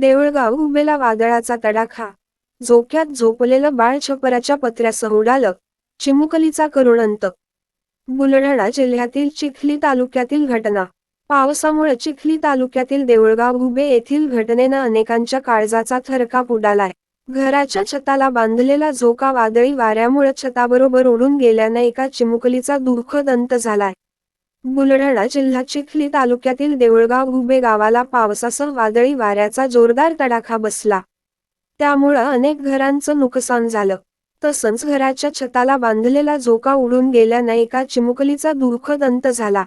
देऊळगाव उभेला वादळाचा तडाखा. झोक्यात झोपलेलं बाळ छपराच्या पत्र्यासह उडालं चिमुकलीचा करुण अंत. बुलढाणा जिल्ह्यातील चिखली तालुक्यातील घटना. पावसामुळे चिखली तालुक्यातील देऊळगाव उभे येथील घटनेनं अनेकांच्या काळजाचा थरकाप उडालाय. घराच्या छताला बांधलेला झोका वादळी वाऱ्यामुळे छताबरोबर उडून गेल्यानं एका चिमुकलीचा दुःखद अंत झालाय. बुलढाणा जिल्हा चिखली तालुक्यातील देऊळगाव उभे गावाला पावसासह वादळी वाऱ्याचा जोरदार तडाखा बसला. त्यामुळं अनेक घरांचं नुकसान झालं. तसंच घराच्या छताला बांधलेला झोका उडून गेल्यानं एका चिमुकलीचा दुःखद अंत झाला.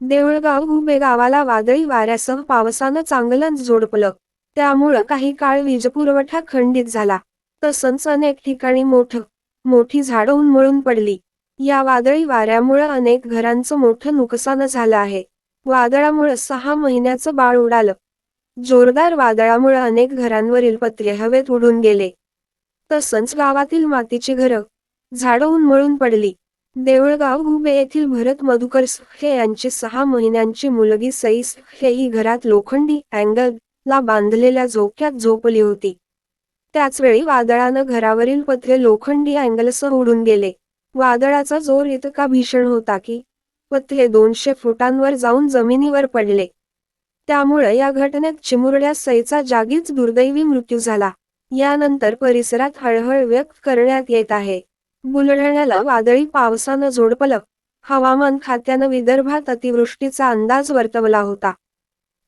देऊळगाव उभे गावाला वादळी वाऱ्यासह पावसानं चांगलंच झोडपलं. त्यामुळं काही काळ वीजपुरवठा खंडित झाला. तसंच अनेक ठिकाणी मोठं मोठी झाडं उन्मळून पडली. या वादळी वाऱ्यामुळं अनेक घरांचं मोठं नुकसान झालं आहे. वादळामुळं सहा महिन्याचं बाळ उडालं. जोरदार वादळामुळं अनेक घरांवरील पत्रे हवेत उडून गेले. तसंच गावातील मातीची घरं झाडं उन्मळून पडली. देऊळगाव गुबे येथील भरत मधुकर सुखे यांची सहा महिन्यांची मुलगी सई सुखे ही घरात लोखंडी अँगल ला बांधलेल्या झोक्यात झोपली होती. त्याचवेळी वादळानं घरावरील पत्रे लोखंडी अँगलसह उडून गेले. वादळाचा जोर इतका भीषण होता की पत्रे दोनशे फुटांवर जाऊन जमिनीवर पडले. त्यामुळे या घटनेत चिमुरड्या सईचा जागीच दुर्दैवी मृत्यू झाला. यानंतर परिसरात हळहळ व्यक्त करण्यात येत आहे. बुलढाण्याला वादळी पावसानं झोडपलं. हवामान खात्यानं विदर्भात अतिवृष्टीचा अंदाज वर्तवला होता.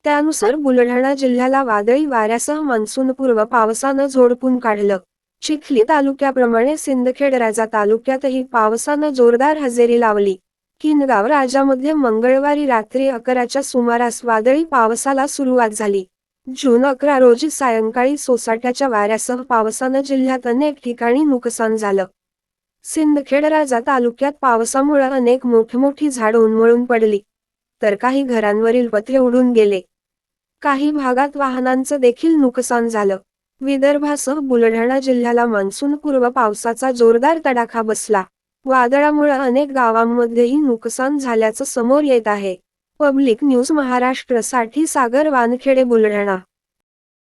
त्यानुसार बुलढाणा जिल्ह्याला वादळी वाऱ्यासह मान्सूनपूर्व पावसानं झोडपून काढलं. चिखली तालुक्याप्रमाणे सिंदखेड राजा तालुक्यातही पावसानं जोरदार हजेरी लावली. किनगाव राजामध्ये मंगळवारी रात्री अकराच्या सुमारास वादळी पावसाला सुरुवात झाली. जून अकरा रोजी सायंकाळी सोसाट्याच्या वाऱ्यासह पावसानं जिल्ह्यात अनेक ठिकाणी नुकसान झालं. सिंदखेड राजा तालुक्यात पावसामुळे अनेक मोठमोठी झाड उन्मळून पडली. तर काही घरांवरील पत्रे उडून गेले. काही भागात वाहनांचं देखील नुकसान झालं. विदर्भासह बुलढाणा जिल्ह्याला मान्सूनपूर्व पावसाचा जोरदार तडाखा बसला. वादळामुळे अनेक गावांमध्येही नुकसान झाल्याचं समोर येत आहे. पब्लिक न्यूज महाराष्ट्रसाठी सागर वानखेडे बुलढाणा.